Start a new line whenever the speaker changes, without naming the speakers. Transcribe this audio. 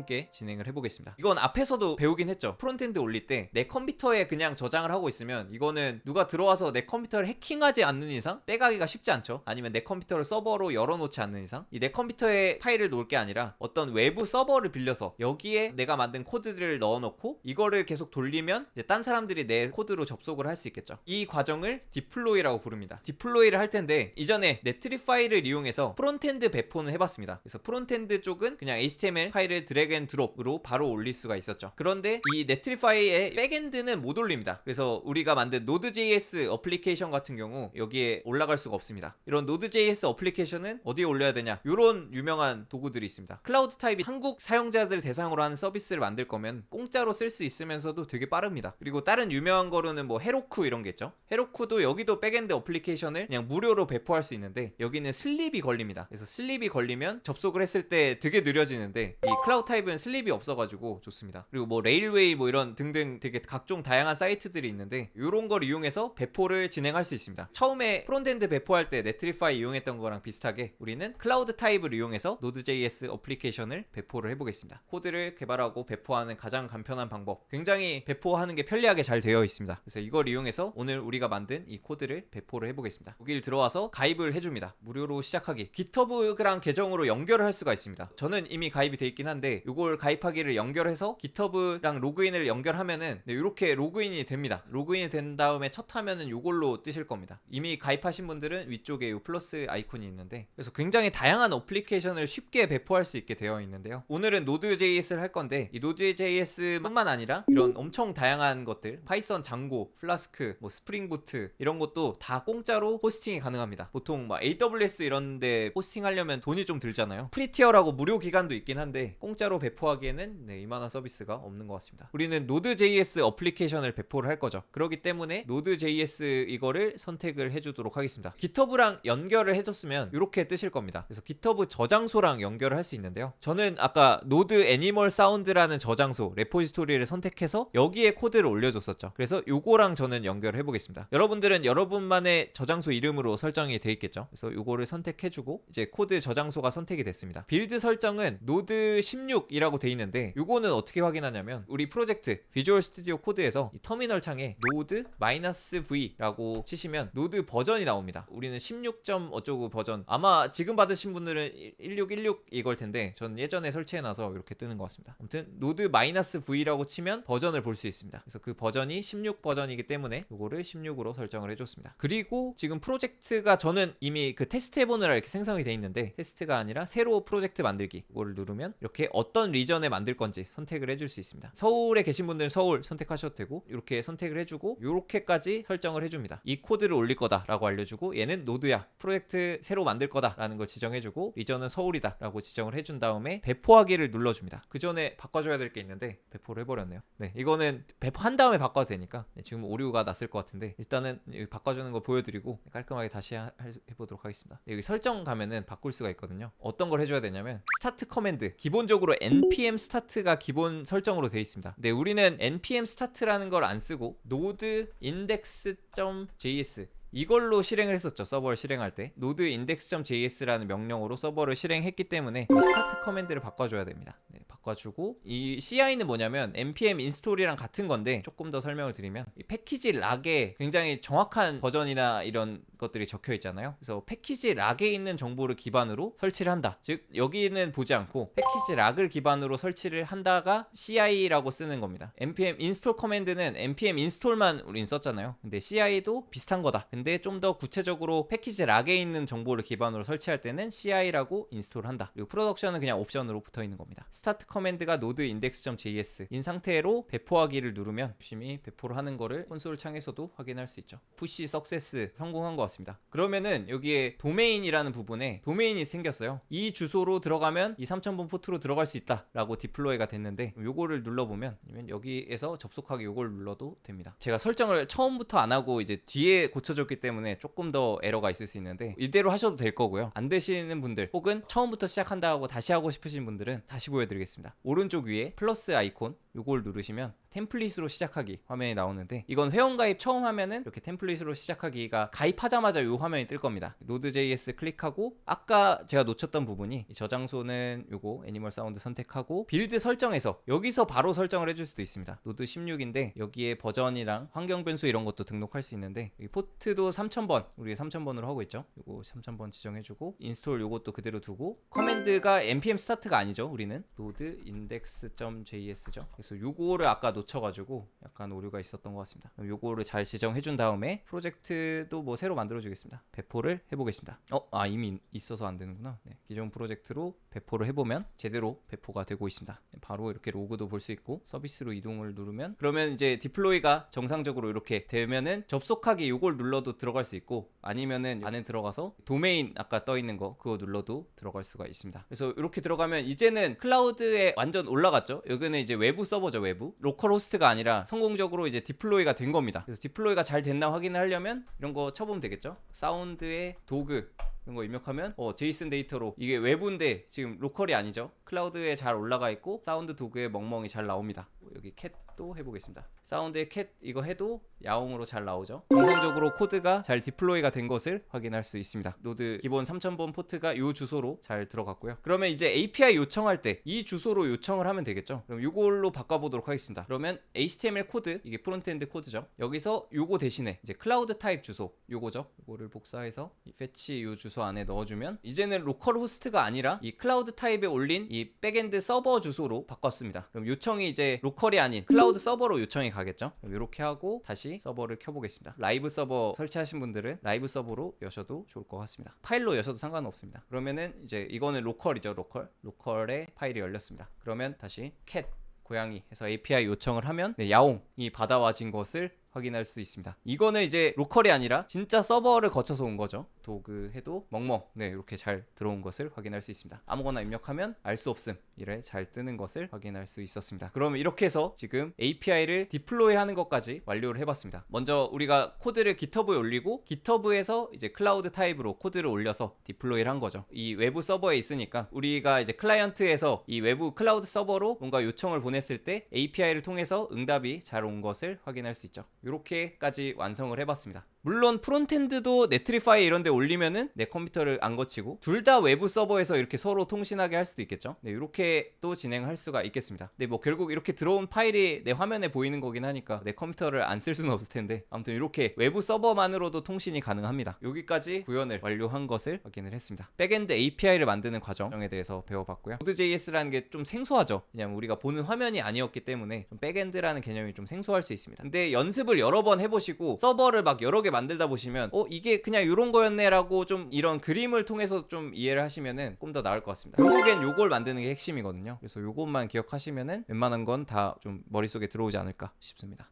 함께 진행을 해보겠습니다. 이건 앞에서도 배우긴 했죠. 프론트엔드 올릴 때 내 컴퓨터에 그냥 저장을 하고 있으면 이거는 누가 들어와서 내 컴퓨터를 해킹하지 않는 이상 떼가기가 쉽지 않죠. 아니면 내 컴퓨터를 서버로 열어놓지 않는 이상 이 내 컴퓨터에 파일을 놓을 게 아니라 어떤 외부 서버를 빌려서 여기에 내가 만든 코드들을 넣어놓고 이거를 계속 돌리면 이제 딴 사람들이 내 코드로 접속을 할 수 있겠죠. 이 과정을 디플로이라고 부릅니다. 디플로이를 할 텐데 이전에 네트리 파일을 이용해서 프론트엔드 배포는 해봤습니다. 그래서 프론트엔드 쪽은 그냥 HTML 파일을 드래그 앤 드롭으로 바로 올릴 수가 있었죠. 그런데 이 네트리 파일의 백엔드는 못 올립니다. 그래서 우리가 만든 Node.js 어플리케이션 같은 경우 여기에 올라갈 수가 없습니다. 이런 Node.js 어플리케이션은 어디에 올려야 되냐? 이런 유명한 도구들이 있습니다. 클라우드 타입이 한국 사용자들 대상으로 하는 서비스를 만들 거면 공짜로 쓸 수 있으면서도 되게 빠릅니다. 그리고 다른 유명한 거로는 뭐 헤로쿠 이런 게 있죠. 헤로쿠도 여기도 백엔드 어플리케이션을 그냥 무료로 배포할 수 있는데 여기는 슬립이 걸립니다. 그래서 슬립이 걸리면 접속을 했을 때 되게 느려지는데 이 클라우드 타입 은 슬립이 없어가지고 좋습니다. 그리고 뭐 레일웨이 뭐 이런 등등 되게 각종 다양한 사이트들이 있는데 이런 걸 이용해서 배포를 진행할 수 있습니다. 처음에 프론트엔드 배포할 때 네트리파이 이용했던 거랑 비슷하게 우리는 클라우드 타입을 이용해서 Node.js 어플리케이션을 배포를 해보겠습니다. 코드를 개발하고 배포하는 가장 간편한 방법. 굉장히 배포하는 게 편리하게 잘 되어 있습니다. 그래서 이걸 이용해서 오늘 우리가 만든 이 코드를 배포를 해보겠습니다. 여기를 들어와서 가입을 해줍니다. 무료로 시작하기. GitHub랑 계정으로 연결을 할 수가 있습니다. 저는 이미 가입이 돼 있긴 한데 이걸 가입하기를 연결해서 GitHub랑 로그인을 연결하면은 네, 이렇게 로그인이 됩니다. 로그인이 된 다음에 첫 화면은 이걸로 뜨실 겁니다. 이미 가입하신 분들은 위쪽에 이 플러스 아이콘이 있는데 그래서 굉장히 다양한 어플리케이션을 쉽게 배포할 수 있게 되어 있는데요. 오늘은 Node.js를 할 건데 이 Node.js뿐만 아니라 이런 엄청 다양한 것들 파이썬 장고, 플라스크, 뭐 스프링 부트 이런 것도 다 공짜로 호스팅이 가능합니다. 보통 뭐 AWS 이런데 호스팅 하려면 돈이 좀 들잖아요. 프리티어라고 무료 기간도 있긴 한데 공짜로 배포하기에는 네, 이만한 서비스가 없는 것 같습니다. 우리는 Node.js 어플리케이션을 배포를 할 거죠. 그렇기 때문에 Node.js 이거를 선택을 해주도록 하겠습니다. GitHub랑 연결을 해줬으면 이렇게 뜨실 겁니다. 그래서 GitHub 저장소랑 연결을 할 수 있는데요. 저는 아까 Node Animal Sound라는 저장소 레포지토리를 선택해서 여기에 코드를 올려줬었죠. 그래서 요거랑 저는 연결을 해보겠습니다. 여러분들은 여러분만의 저장소 이름으로 설정이 돼 있겠죠. 그래서 요거를 선택해주고 이제 코드 저장소가 선택이 됐습니다. 빌드 설정은 노드 16 이라고 돼 있는데 요거는 어떻게 확인하냐면 우리 프로젝트 비주얼 스튜디오 코드에서 이 터미널 창에 노드 -v라고 치시면 노드 버전이 나옵니다. 우리는 16. 어쩌고 버전 아마 지금 받으신 분들은 1616 이걸 텐데 전 예전에 설치해놔서 이렇게 뜨는 것 같습니다. 아무튼 노드 -v라고 치면 버전을 볼 수 있습니다. 그래서 그 버전이 16 버전이기 때문에 요거를 16으로 설정을 해줬습니다. 그리고 지금 프로젝트가 저는 이미 그 테스트 해보느라 이렇게 생성이 돼 있는데 테스트가 아니라 새로 프로젝트 만들기 이거를 누르면 이렇게 어떤 리전에 만들 건지 선택을 해줄 수 있습니다. 서울에 계신 분들은 서울 선택하셔도 되고 이렇게 선택을 해주고 이렇게까지 설정을 해줍니다. 이 코드를 올릴 거다라고 알려주고 얘는 노드야 프로젝트 새로 만들 거다라는 걸 지정해주고 리전은 서울이다라고 지정을 해준 다음에 배포하기를 눌러줍니다. 그 전에 바꿔줘야 될 게 있는데 배포를 해버렸네요. 네 이거는 배포한 다음에 바꿔도 되니까 네, 지금 오류가 났을 것 같은데 일단은 여기 바꿔주는 거 보여드리고 깔끔하게 다시 하- 할- 해보도록 하겠습니다. 네, 여기 설정 가면은 바꿀 수가 있거든요. 어떤 걸 해줘야 되냐면 스타트 커맨드 기본적으로 npm 스타트가 기본 설정으로 되어 있습니다. 네 우리는 npm 스타트라는 걸 안 쓰고 node index.js 이걸로 실행을 했었죠 서버를 실행할 때. node index.js라는 명령으로 서버를 실행했기 때문에 이 스타트 커맨드를 바꿔줘야 됩니다. 네, 바꿔주고 이 CI는 뭐냐면 npm 인스톨이랑 같은 건데 조금 더 설명을 드리면 이 패키지 락에 굉장히 정확한 버전이나 이런 것들이 적혀 있잖아요. 그래서 패키지 락에 있는 정보를 기반으로 설치를 한다. 즉 여기는 보지 않고 패키지 락을 기반으로 설치를 한다가 CI라고 쓰는 겁니다. Npm 인스톨 커맨드는 npm 인스톨만 우린 썼잖아요. 근데 CI도 비슷한 거다. 근데 좀 더 구체적으로 패키지 락에 있는 정보를 기반으로 설치할 때는 CI라고 인스톨한다. 그리고 프로덕션은 그냥 옵션으로 붙어 있는 겁니다. 스타트 커맨드가 node index.js 인 상태로 배포하기를 누르면 열심히 배포를 하는 거를 콘솔 창에서도 확인할 수 있죠. 푸시 석세스 성공한 것 같습니다. 그러면은 여기에 도메인이라는 부분에 도메인이 생겼어요. 이 주소로 들어가면 이 3000번 포트로 들어갈 수 있다라고 디플로이가 됐는데 요거를 눌러보면 아니면 여기에서 접속하기 요걸 눌러도 됩니다. 제가 설정을 처음부터 안 하고 이제 뒤에 고쳐줬기 때문에 조금 더 에러가 있을 수 있는데 이대로 하셔도 될 거고요. 안 되시는 분들 혹은 처음부터 시작한다 하고 다시 하고 싶으신 분들은 다시 보여드리겠습니다. 오른쪽 위에 플러스 아이콘 요걸 누르시면 템플릿으로 시작하기 화면이 나오는데 이건 회원가입 처음 하면은 이렇게 템플릿으로 시작하기가 가입하자마자 이 화면이 뜰 겁니다. 노드.js 클릭하고 아까 제가 놓쳤던 부분이 이 저장소는 요거 애니멀 사운드 선택하고 빌드 설정에서 여기서 바로 설정을 해줄 수도 있습니다. 노드 16인데 여기에 버전이랑 환경 변수 이런 것도 등록할 수 있는데 이 포트도 3000번 우리 3000번으로 하고 있죠. 요거 3000번 지정해주고 인스톨 요것도 그대로 두고 커맨드가 npm 스타트가 아니죠. 우리는 노드 index.js죠. 그래서 요거를 아까 놓쳐가지고 약간 오류가 있었던 것 같습니다. 요거를 잘 지정해 준 다음에 프로젝트도 뭐 새로 만들어 주겠습니다. 배포를 해보겠습니다. 어, 아 이미 있어서 안 되는구나. 네, 기존 프로젝트로 배포를 해보면 제대로 배포가 되고 있습니다. 바로 이렇게 로그도 볼 수 있고 서비스로 이동을 누르면 그러면 이제 디플로이가 정상적으로 이렇게 되면은 접속하기 요걸 눌러도 들어갈 수 있고 아니면은 안에 들어가서 도메인 아까 떠 있는 거 그거 눌러도 들어갈 수가 있습니다. 그래서 이렇게 들어가면 이제는 클라우드에 완전 올라갔죠. 여기는 이제 외부 서버죠, 외부. 로컬 호스트가 아니라 성공적으로 이제 디플로이가 된 겁니다. 그래서 디플로이가 잘 됐나 확인을 하려면 이런 거 쳐보면 되겠죠. 사운드의 도그 이런 거 입력하면 어 제이슨 데이터로 이게 외부인데 지금 로컬이 아니죠. 클라우드에 잘 올라가 있고 사운드 도구에 멍멍이 잘 나옵니다. 여기 캣도 해보겠습니다. 사운드에 캣 이거 해도 야옹으로 잘 나오죠. 정상적으로 코드가 잘 디플로이가 된 것을 확인할 수 있습니다. 노드 기본 3000번 포트가 이 주소로 잘 들어갔고요. 그러면 이제 API 요청할 때 이 주소로 요청을 하면 되겠죠. 그럼 이걸로 바꿔보도록 하겠습니다. 그러면 HTML 코드 이게 프론트엔드 코드죠. 여기서 요거 대신에 이제 클라우드 타입 주소 요거죠. 요거를 복사해서 이 패치 요 주소 안에 넣어주면 이제는 로컬 호스트가 아니라 이 클라우드 타입에 올린 이 백엔드 서버 주소로 바꿨습니다. 그럼 요청이 이제 로컬이 아닌 클라우드 서버로 요청이 가겠죠. 이렇게 하고 다시 서버를 켜보겠습니다. 라이브 서버 설치하신 분들은 라이브 서버로 여셔도 좋을 것 같습니다. 파일로 여셔도 상관은 없습니다. 그러면은 이제 이거는 로컬이죠, 로컬. 로컬에 파일이 열렸습니다. 그러면 다시 cat 고양이 해서 API 요청을 하면 네, 야옹이 받아와진 것을 확인할 수 있습니다. 이거는 이제 로컬이 아니라 진짜 서버를 거쳐서 온 거죠. 도그 해도 멍멍 네 이렇게 잘 들어온 것을 확인할 수 있습니다. 아무거나 입력하면 알 수 없음 이래 잘 뜨는 것을 확인할 수 있었습니다. 그러면 이렇게 해서 지금 API를 디플로이 하는 것까지 완료를 해봤습니다. 먼저 우리가 코드를 GitHub에 올리고 GitHub에서 이제 클라우드 타입으로 코드를 올려서 디플로이를 한 거죠. 이 외부 서버에 있으니까 우리가 이제 클라이언트에서 이 외부 클라우드 서버로 뭔가 요청을 보냈을 때 API를 통해서 응답이 잘 온 것을 확인할 수 있죠. 이렇게까지 완성을 해봤습니다. 물론 프론트엔드도 네트리파이 이런 데 올리면은 내 컴퓨터를 안 거치고 둘 다 외부 서버에서 이렇게 서로 통신하게 할 수도 있겠죠. 네, 이렇게 또 진행할 수가 있겠습니다. 네, 뭐 결국 이렇게 들어온 파일이 내 화면에 보이는 거긴 하니까 내 컴퓨터를 안 쓸 수는 없을 텐데 아무튼 이렇게 외부 서버만으로도 통신이 가능합니다. 여기까지 구현을 완료한 것을 확인을 했습니다. 백엔드 API를 만드는 과정에 대해서 배워봤고요. Node.js라는 게 좀 생소하죠. 그냥 우리가 보는 화면이 아니었기 때문에 좀 백엔드라는 개념이 좀 생소할 수 있습니다. 근데 연습을 여러 번 해보시고 서버를 막 여러 개 만들다 보시면 어 이게 그냥 이런 거였네라고 좀 이런 그림을 통해서 좀 이해를 하시면은 좀더 나을 것 같습니다. 결국엔 요걸 만드는 게 핵심이거든요. 그래서 요것만 기억하시면은 웬만한 건 다 좀 머릿속에 들어오지 않을까 싶습니다.